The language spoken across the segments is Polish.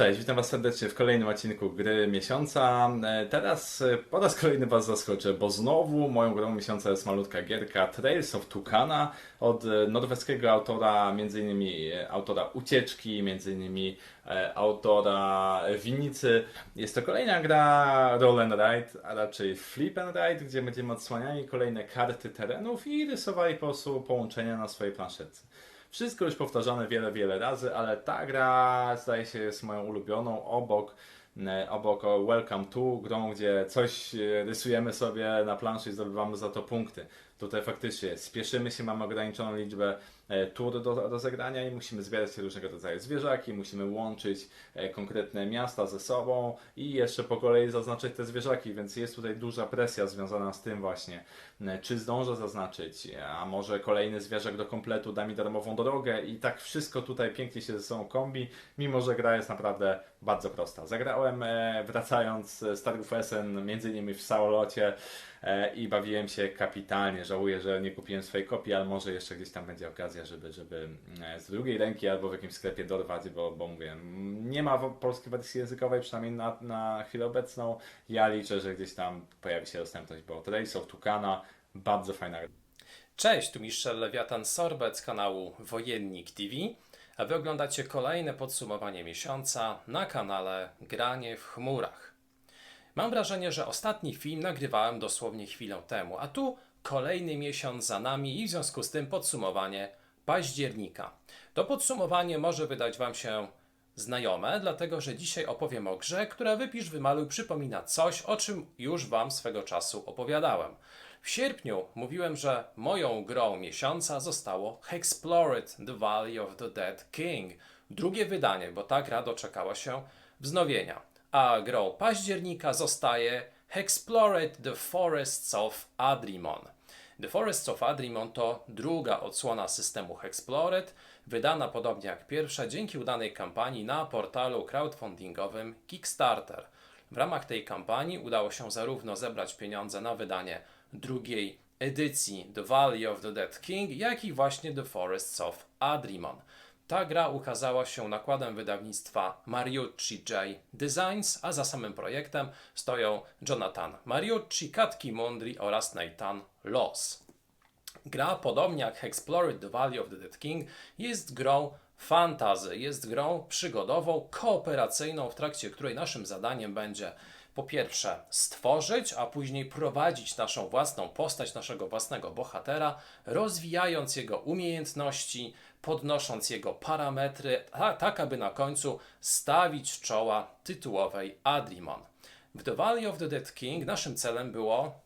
Cześć, witam Was serdecznie w kolejnym odcinku Gry Miesiąca. E, Teraz e, po raz kolejny Was zaskoczę, bo znowu moją grą miesiąca jest malutka gierka Trails of Tucana od e, norweskiego autora, m.in. autora Ucieczki, m.in. autora Winnicy. Jest to kolejna gra Roll and Ride, a raczej Flip and Ride, gdzie będziemy odsłaniali kolejne karty terenów i rysowali po prostu połączenia na swojej planszetce. Wszystko już powtarzane wiele, wiele razy, ale ta gra zdaje się jest moją ulubioną obok, e, obok Welcome to, grą, gdzie coś e, rysujemy sobie na planszy i zdobywamy za to punkty. Tutaj faktycznie spieszymy się, mamy ograniczoną liczbę tur do rozegrania i musimy zbierać różnego rodzaju zwierzaki, musimy łączyć e, konkretne miasta ze sobą i jeszcze po kolei zaznaczyć te zwierzaki, więc jest tutaj duża presja związana z tym właśnie, e, czy zdążę zaznaczyć, a może kolejny zwierzak do kompletu da mi darmową drogę i tak wszystko tutaj pięknie się ze sobą kombi, mimo że gra jest naprawdę bardzo prosta. Zagrałem e, wracając z targów Essen, między innymi w Saulocie e, i bawiłem się kapitalnie. Żałuję, że nie kupiłem swojej kopii, ale może jeszcze gdzieś tam będzie okazja, żeby, żeby e, z drugiej ręki albo w jakimś sklepie dorwać, bo, bo mówię, nie ma polskiej wersji językowej, przynajmniej na, na chwilę obecną. Ja liczę, że gdzieś tam pojawi się dostępność, bo Trace of Tucana, bardzo fajna. Cześć, tu Michel Lewiatan Sorbet z kanału Wojennik TV, a wy oglądacie kolejne podsumowanie miesiąca na kanale Granie w chmurach. Mam wrażenie, że ostatni film nagrywałem dosłownie chwilę temu, a tu kolejny miesiąc za nami i w związku z tym podsumowanie października. To podsumowanie może wydać Wam się znajome, dlatego że dzisiaj opowiem o grze, która wypisz wymaluj przypomina coś, o czym już Wam swego czasu opowiadałem. W sierpniu mówiłem, że moją grą miesiąca zostało Hexplored The Valley of the Dead King. Drugie wydanie, bo ta gra doczekała się wznowienia. A grą października zostaje Hexplored The Forests of Adrimon. The Forests of Adrimon to druga odsłona systemu Hexplored, wydana podobnie jak pierwsza dzięki udanej kampanii na portalu crowdfundingowym Kickstarter. W ramach tej kampanii udało się zarówno zebrać pieniądze na wydanie drugiej edycji The Valley of the Dead King, jak i właśnie The Forests of Adrimon. Ta gra ukazała się nakładem wydawnictwa Mariucci J Designs, a za samym projektem stoją Jonathan Mariucci, Katki Mundri oraz Nathan Loss. Gra, podobnie jak Explored the Valley of the Dead King, jest grą fantazy, jest grą przygodową, kooperacyjną, w trakcie której naszym zadaniem będzie po pierwsze stworzyć, a później prowadzić naszą własną postać, naszego własnego bohatera, rozwijając jego umiejętności, podnosząc jego parametry, ta, tak aby na końcu stawić czoła tytułowej Adrimon. W The Valley of the Dead King naszym celem było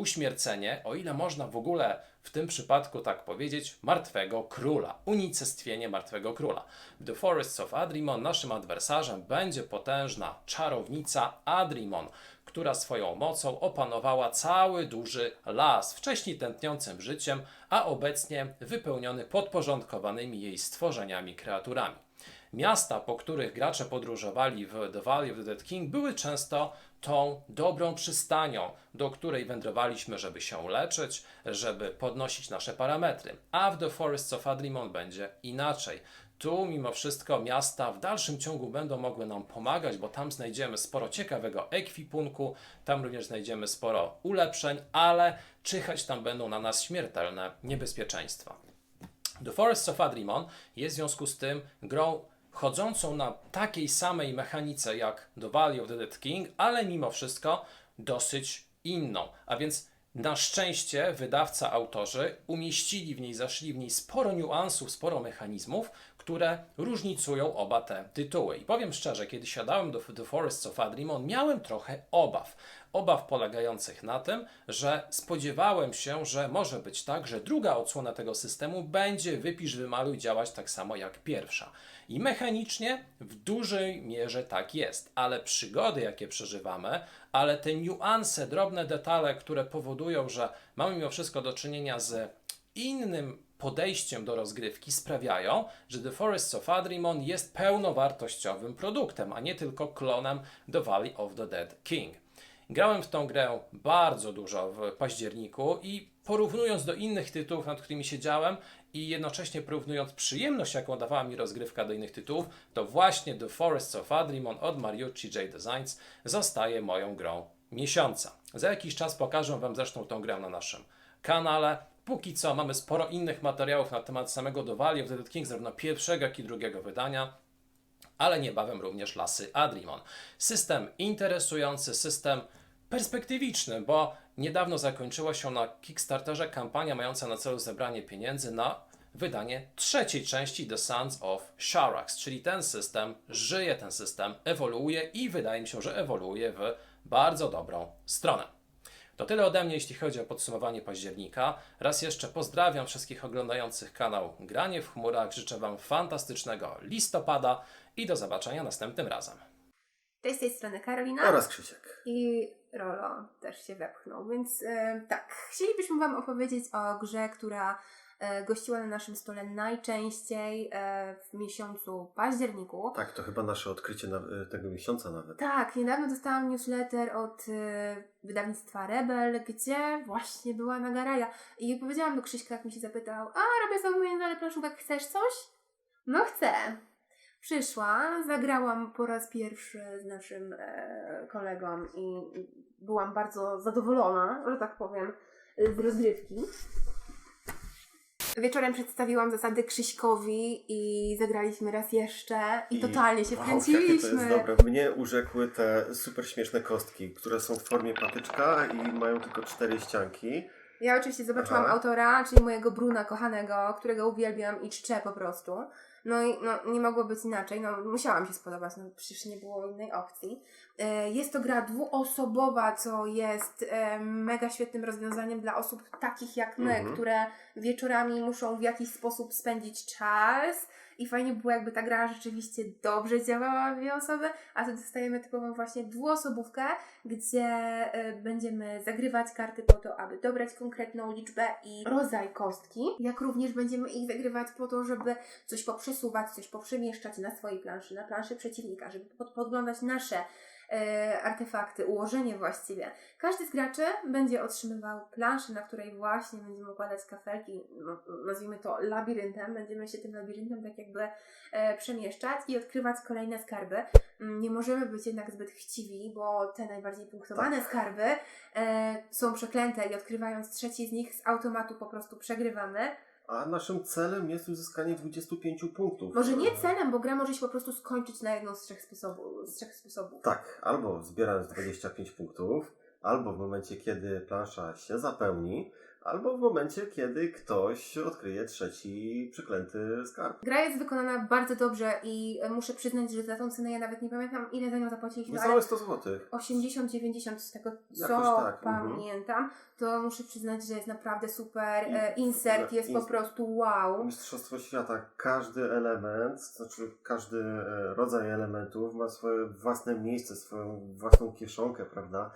uśmiercenie, o ile można w ogóle w tym przypadku tak powiedzieć, martwego króla, unicestwienie martwego króla. W The Forests of Adrimon naszym adwersarzem będzie potężna czarownica Adrimon, która swoją mocą opanowała cały duży las, wcześniej tętniącym życiem, a obecnie wypełniony podporządkowanymi jej stworzeniami, kreaturami. Miasta, po których gracze podróżowali w The Valley of the Dead King, były często tą dobrą przystanią, do której wędrowaliśmy, żeby się leczyć, żeby podnosić nasze parametry. A w The Forests of Adrimon będzie inaczej. Tu, mimo wszystko, miasta w dalszym ciągu będą mogły nam pomagać, bo tam znajdziemy sporo ciekawego ekwipunku, tam również znajdziemy sporo ulepszeń, ale czyhać tam będą na nas śmiertelne niebezpieczeństwa. The Forests of Adrimon jest w związku z tym grą chodzącą na takiej samej mechanice jak The Valley of the Dead King, ale mimo wszystko dosyć inną. A więc na szczęście wydawca, autorzy umieścili w niej, zaszli w niej sporo niuansów, sporo mechanizmów, które różnicują oba te tytuły. I powiem szczerze, kiedy siadałem do The Forests of Adrimon, miałem trochę obaw. Obaw polegających na tym, że spodziewałem się, że może być tak, że druga odsłona tego systemu będzie wypisz, wymaluj działać tak samo jak pierwsza. I mechanicznie w dużej mierze tak jest, ale przygody, jakie przeżywamy, ale te niuanse, drobne detale, które powodują, że mamy mimo wszystko do czynienia z innym podejściem do rozgrywki sprawiają, że The Forests of Adrimon jest pełnowartościowym produktem, a nie tylko klonem The Valley of the Dead King. Grałem w tą grę bardzo dużo w październiku i porównując do innych tytułów, nad którymi siedziałem i jednocześnie porównując przyjemność, jaką dawała mi rozgrywka do innych tytułów, to właśnie The Forests of Adrimon od Mariucci J Designs zostaje moją grą miesiąca. Za jakiś czas pokażę Wam zresztą tą grę na naszym kanale. Póki co mamy sporo innych materiałów na temat samego The Valley the Dead King, zarówno pierwszego, jak i drugiego wydania ale niebawem również lasy Adrimon. System interesujący, system perspektywiczny, bo niedawno zakończyła się na Kickstarterze kampania mająca na celu zebranie pieniędzy na wydanie trzeciej części The Sons of Sharax, czyli ten system żyje, ten system ewoluuje i wydaje mi się, że ewoluuje w bardzo dobrą stronę. To tyle ode mnie, jeśli chodzi o podsumowanie października. Raz jeszcze pozdrawiam wszystkich oglądających kanał Granie w chmurach. Życzę Wam fantastycznego listopada i do zobaczenia następnym razem. Cześć, z tej strony Karolina. Oraz Krzysiek. I Rolo też się wepchnął. Więc e, tak, chcielibyśmy Wam opowiedzieć o grze, która e, gościła na naszym stole najczęściej e, w miesiącu październiku. Tak, to chyba nasze odkrycie na, tego miesiąca nawet. Tak, niedawno dostałam newsletter od e, wydawnictwa Rebel, gdzie właśnie była Nagaraja. I powiedziałam do Krzyśka, jak mi się zapytał, a robię zamówienie ale planszówek, chcesz coś? No chcę. Przyszła, zagrałam po raz pierwszy z naszym e, kolegą i byłam bardzo zadowolona, że tak powiem, z rozgrywki. Wieczorem przedstawiłam zasady Krzyśkowi i zagraliśmy raz jeszcze i, totalnie się wow, wkręciliśmy. To jest dobre. Mnie urzekły te super śmieszne kostki, które są w formie patyczka i mają tylko cztery ścianki. Ja oczywiście zobaczyłam Aha. autora, czyli mojego Bruna kochanego, którego uwielbiam i czczę po prostu. No i no, nie mogło być inaczej, no musiałam się spodobać, no przecież nie było innej opcji. E, Jest to gra dwuosobowa, co jest e, mega świetnym rozwiązaniem dla osób takich jak my, Mhm. które wieczorami muszą w jakiś sposób spędzić czas. I fajnie było jakby ta gra rzeczywiście dobrze działała w dwie osoby, a tu dostajemy typową właśnie dwuosobówkę, gdzie e, będziemy zagrywać karty po to, aby dobrać konkretną liczbę i rodzaj kostki, jak również będziemy ich zagrywać po to, żeby coś poprzesuwać, coś poprzemieszczać na swojej planszy, na planszy przeciwnika, żeby pod, podglądać nasze artefakty, ułożenie właściwie. Każdy z graczy będzie otrzymywał planszę, na której właśnie będziemy układać kafelki, no, nazwijmy to labiryntem, będziemy się tym labiryntem tak jakby e, przemieszczać i odkrywać kolejne skarby. Mm, Nie możemy być jednak zbyt chciwi, bo te najbardziej punktowane skarby e, są przeklęte i odkrywając trzeci z nich z automatu po prostu przegrywamy. A naszym celem jest uzyskanie 25 punktów. Może nie celem, bo gra może się po prostu skończyć na jedną z trzech sposobów. Z trzech sposobów. Tak, albo zbierając 25 punktów, albo w momencie, kiedy plansza się zapełni, albo w momencie, kiedy ktoś odkryje trzeci przeklęty skarb. Gra jest wykonana bardzo dobrze i e, muszę przyznać, że za tą cenę ja nawet nie pamiętam ile za nią zapłaciliśmy, ale Niecałe 100 zł. 80-90 z tego co tak, mhm. pamiętam, to muszę przyznać, że jest naprawdę super. I- E, Insert jest po ins- prostu wow. Mistrzostwo świata. Każdy element, znaczy każdy e, rodzaj elementów ma swoje własne miejsce, swoją własną kieszonkę, prawda?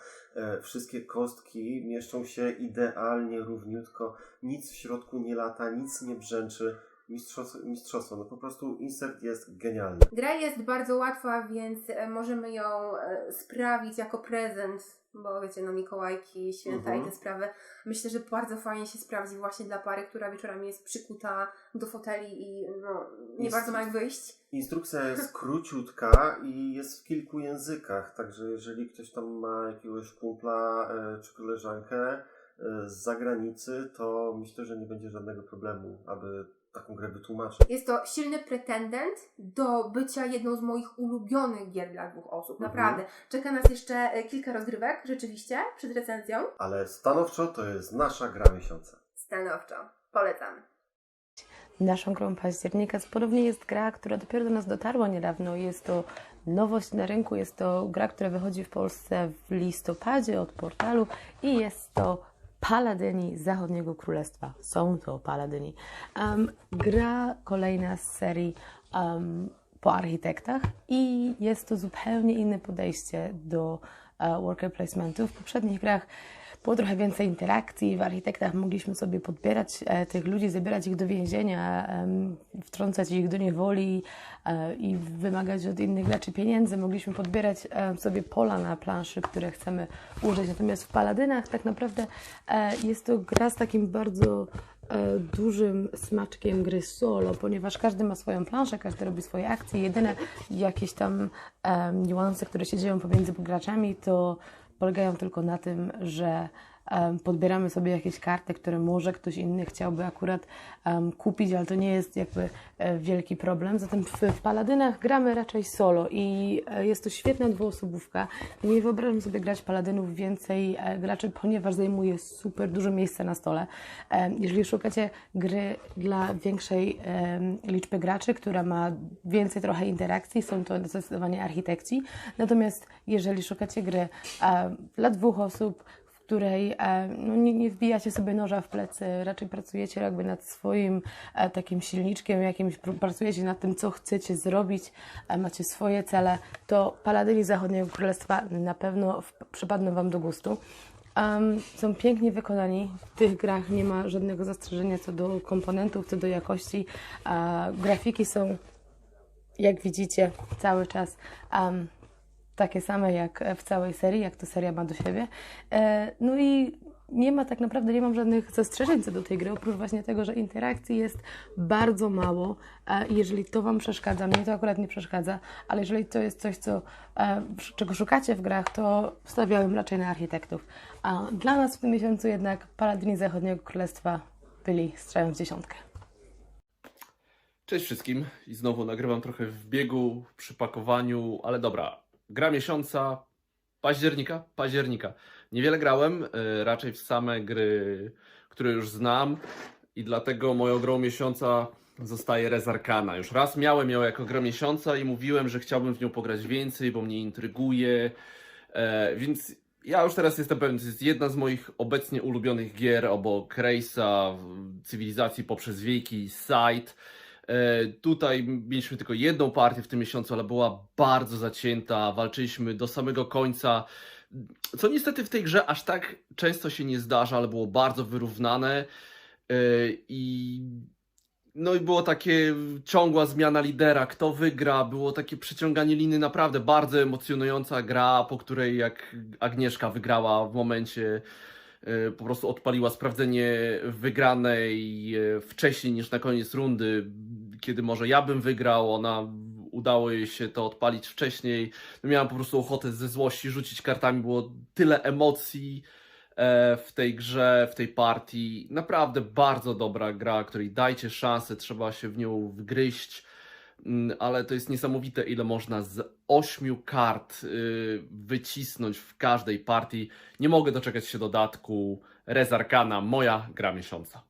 Wszystkie kostki mieszczą się idealnie, równiutko, nic w środku nie lata, nic nie brzęczy. Mistrzostwo, mistrzostwo. no po prostu insert jest genialny. Gra jest bardzo łatwa, więc e, możemy ją e, sprawić jako prezent, bo wiecie, no Mikołajki, święta Mhm. i te sprawy. Myślę, że bardzo fajnie się sprawdzi właśnie dla pary, która wieczorami jest przykuta do foteli i no, nie Jest- bardzo ma jak wyjść. Instrukcja jest króciutka i jest w kilku językach, także jeżeli ktoś tam ma jakiegoś kumpla e, czy koleżankę z zagranicy, to myślę, że nie będzie żadnego problemu, aby taką grę wytłumaczyć. Jest to silny pretendent do bycia jedną z moich ulubionych gier dla dwóch osób. Mhm. Naprawdę. Czeka nas jeszcze e, kilka rozgrywek, rzeczywiście, przed recenzją. Ale stanowczo to jest nasza gra miesiąca. Stanowczo. Polecam. Naszą grą października podobnie jest gra, która dopiero do nas dotarła niedawno. Jest to nowość na rynku, jest to gra, która wychodzi w Polsce w listopadzie od portalu i jest to Paladyni Zachodniego Królestwa. Są to Paladyni. Um, gra kolejna z serii um, po architektach i jest to zupełnie inne podejście do e, worker placementów. W poprzednich grach było trochę więcej interakcji. W architektach mogliśmy sobie podbierać e, tych ludzi, zabierać ich do więzienia, wtrącać ich do niewoli e, i wymagać od innych graczy pieniędzy. Mogliśmy podbierać e, sobie pola na planszy, które chcemy użyć. Natomiast w Paladynach tak naprawdę jest to gra z takim bardzo dużym smaczkiem gry solo, ponieważ każdy ma swoją planszę, każdy robi swoje akcje. Jedyne jakieś tam em, niuanse, które się dzieją pomiędzy graczami, to polegają tylko na tym, że podbieramy sobie jakieś karty, które może ktoś inny chciałby akurat kupić, ale to nie jest jakby e, wielki problem. Zatem w, Paladynach gramy raczej solo i e, jest to świetna dwuosobówka. Nie wyobrażam sobie grać Paladynów więcej e, graczy, ponieważ zajmuje super dużo miejsca na stole. Jeżeli szukacie gry dla większej liczby graczy, która ma więcej trochę interakcji, są to zdecydowanie architekci. Natomiast jeżeli szukacie gry dla dwóch osób, której e, no, nie, nie wbijacie sobie noża w plecy, raczej pracujecie jakby nad swoim e, takim silniczkiem jakimś, pr- pracujecie nad tym, co chcecie zrobić, e, macie swoje cele, to Paladyni Zachodniego Królestwa na pewno przypadną Wam do gustu. Um, są pięknie wykonani. W tych grach nie ma żadnego zastrzeżenia co do komponentów, co do jakości. Grafiki są, jak widzicie, cały czas um, takie same jak w całej serii, jak to seria ma do siebie. E, no i nie ma tak naprawdę, nie mam żadnych zastrzeżeń co do tej gry, oprócz właśnie tego, że interakcji jest bardzo mało. E, jeżeli to Wam przeszkadza, mnie to akurat nie przeszkadza, ale jeżeli to jest coś, co, e, czego szukacie w grach, to stawiałem raczej na architektów. A dla nas w tym miesiącu jednak Paladyni Zachodniego Królestwa byli strzałem w dziesiątkę. Cześć wszystkim i znowu nagrywam trochę w biegu, w przypakowaniu, ale dobra. Gra miesiąca października, października. Niewiele grałem, y, raczej w same gry, które już znam i dlatego moją grą miesiąca zostaje Rezarkana. Już raz miałem ją jako grę miesiąca i mówiłem, że chciałbym w nią pograć więcej, bo mnie intryguje, e, więc ja już teraz jestem pewien, to jest jedna z moich obecnie ulubionych gier obok Race'a, Cywilizacji poprzez wieki, Sight. E, Tutaj mieliśmy tylko jedną partię w tym miesiącu, ale była bardzo zacięta. Walczyliśmy do samego końca. Co niestety w tej grze aż tak często się nie zdarza, ale było bardzo wyrównane. E, I no i było takie ciągła zmiana lidera, kto wygra, było takie przyciąganie liny, naprawdę bardzo emocjonująca gra, po której jak Agnieszka wygrała w momencie, po prostu odpaliła sprawdzenie wygranej e, wcześniej niż na koniec rundy, kiedy może ja bym wygrał, ona udało jej się to odpalić wcześniej. No miałam po prostu ochotę ze złości rzucić kartami, było tyle emocji e, w tej grze, w tej partii. Naprawdę bardzo dobra gra, której dajcie szansę, trzeba się w nią wgryźć. Mm, Ale to jest niesamowite, ile można z ośmiu kart y, wycisnąć w każdej partii. Nie mogę doczekać się dodatku Rezarkana, moja gra miesiąca.